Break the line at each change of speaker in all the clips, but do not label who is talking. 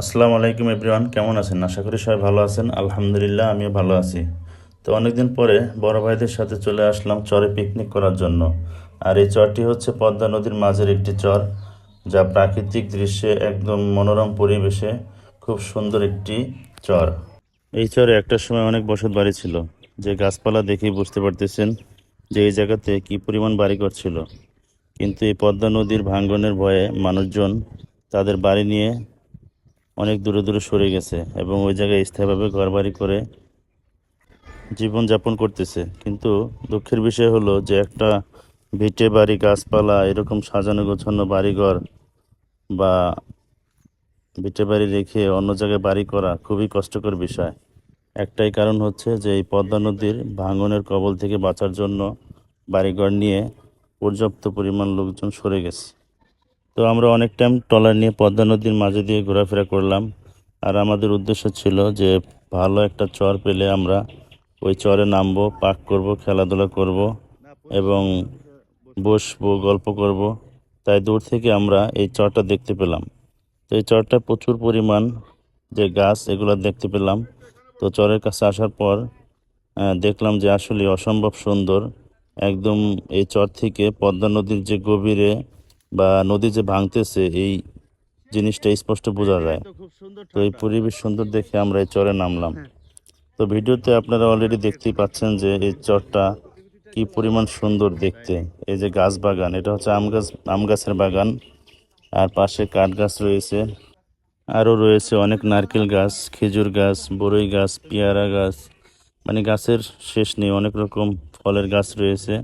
আসসালামু আলাইকুম এভরিওয়ান, কেমন আছেন? আশা করি সবাই ভালো আছেন। আলহামদুলিল্লাহ, আমিও ভালো আছি। তো অনেকদিন পরে বড় ভাইদের সাথে চলে আসলাম চরে পিকনিক করার জন্য। আর এই চরটি হচ্ছে পদ্মা নদীর মাঝের একটি চর, যা প্রাকৃতিক দৃশ্যে একদম মনোরম পরিবেশে খুব সুন্দর একটি চর। এই চরে একটা সময় অনেক বসত বাড়ি ছিল। যে গাছপালা দেখেই বুঝতে পারতেছেন যে এই জায়গাতে কি পরিমাণ বাড়ি ছিল। কিন্তু এই পদ্মা নদীর ভাঙ্গনের ভয়ে মানুষজন তাদের বাড়ি নিয়ে অনেক দূরে দূরে সরে গেছে এবং ওই জায়গায় স্থায়ীভাবে ঘরবাড়ি করে জীবনযাপন করতেছে। কিন্তু দুঃখের বিষয় হলো যে একটা ভিটে বাড়ি, গাছপালা, এরকম সাজানো গোছানো বাড়িঘর বা ভিটে বাড়ি রেখে অন্য জায়গায় বাড়ি করা খুবই কষ্টকর বিষয়। একটাই কারণ হচ্ছে যে এই পদ্মা নদীর ভাঙনের কবল থেকে বাঁচার জন্য বাড়িঘর নিয়ে পর্যাপ্ত পরিমাণ লোকজন সরে গেছে। তো আমরা অনেক টাইম ট্রলার নিয়ে পদ্মা নদীর মাঝে দিয়ে ঘোরাফেরা করলাম। আর আমাদের উদ্দেশ্য ছিল যে ভালো একটা চর পেলে আমরা ওই চরে নামবো পাক করব, খেলাধুলা করব এবং বসবো, গল্প করব। তাই দূর থেকে আমরা এই চরটা দেখতে পেলাম। তো এই চরটা প্রচুর পরিমাণ যে গাছ, এগুলো দেখতে পেলাম। তো চরের কাছে আসার পর দেখলাম যে আসলে অসম্ভব সুন্দর। একদম এই চর থেকে পদ্মা নদীর যে গভীরে বা নদী যে ভাঙতেছে এই জিনিসটা স্পষ্ট বোঝা যায়। তো এই পরিবেশ সুন্দর দেখে আমরা এই চরে নামলাম। তো ভিডিওতে আপনারা অলরেডি দেখতেই পাচ্ছেন যে এই চরটা কি পরিমাণ সুন্দর দেখতে। এই যে গাছ বাগান এটা হচ্ছে আম গাছ আম গাছের বাগান। আর পাশে কাঠ গাছ রয়েছে। আরও রয়েছে অনেক নারকেল গাছ খেজুর গাছ বরই গাছ পেয়ারা গাছ। মানে গাছের শেষ নেই অনেক রকম ফলের গাছ রয়েছে।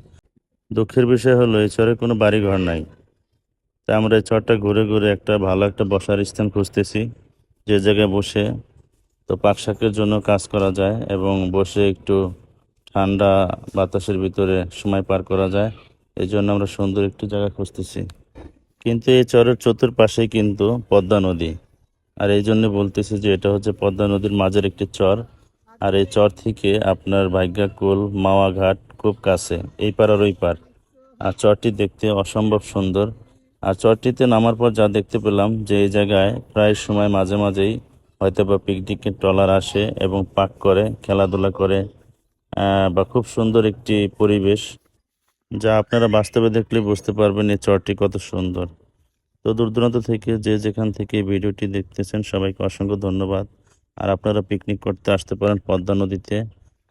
দুঃখের বিষয় হলো এই চরে কোনো বাড়ি ঘর নাই। তাই আমরা এই চরটা ঘুরে ঘুরে একটা ভালো একটা বসার স্থান খুঁজতেছি, যে জায়গায় বসে তো পাক শাকের জন্য কাজ করা যায় এবং বসে একটু ঠান্ডা বাতাসের ভিতরে সময় পার করা যায়। এই জন্য আমরা সুন্দর একটু জায়গা খুঁজতেছি। কিন্তু এই চরের চতুর্পাশেই কিন্তু পদ্মা নদী। আর এই জন্য বলতেছি যে এটা হচ্ছে পদ্মা নদীর মাঝের একটি চর। আর এই চর থেকে আপনার ভাগ্যাকুল মাওয়া ঘাট খুব কাছে, এই পার আর ওই পার আর চরটি দেখতে অসম্ভব সুন্দর। আর চরটিতে নামার পর যা দেখতে পেলাম যে এই জায়গায় প্রায় সময় মাঝে মাঝেই হয়তো বা পিকনিকের ট্রলার আসে এবং পাক করে, খেলাধুলা করে বা খুব সুন্দর একটি পরিবেশ যা আপনারা বাস্তবে দেখলে বুঝতে পারবেন এই চরটি কত সুন্দর। তো দূর দূরান্ত থেকে যে যেখান থেকে ভিডিওটি দেখতেছেন সবাইকে অসংখ্য ধন্যবাদ। আর আপনারা পিকনিক করতে আসতে পারেন পদ্মা নদীতে।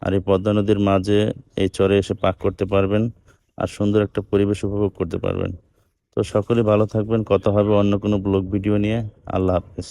আর এই পদ্মা নদীর মাঝে এই চরে এসে পাক করতে পারবেন। আর সুন্দর একটা পরিবেশ উপভোগ করতে পারবেন। তো সকলে ভালো থাকবেন। কথা হবে অন্য কোনো ব্লগ ভিডিও নিয়ে। আল্লাহ হাফেজ।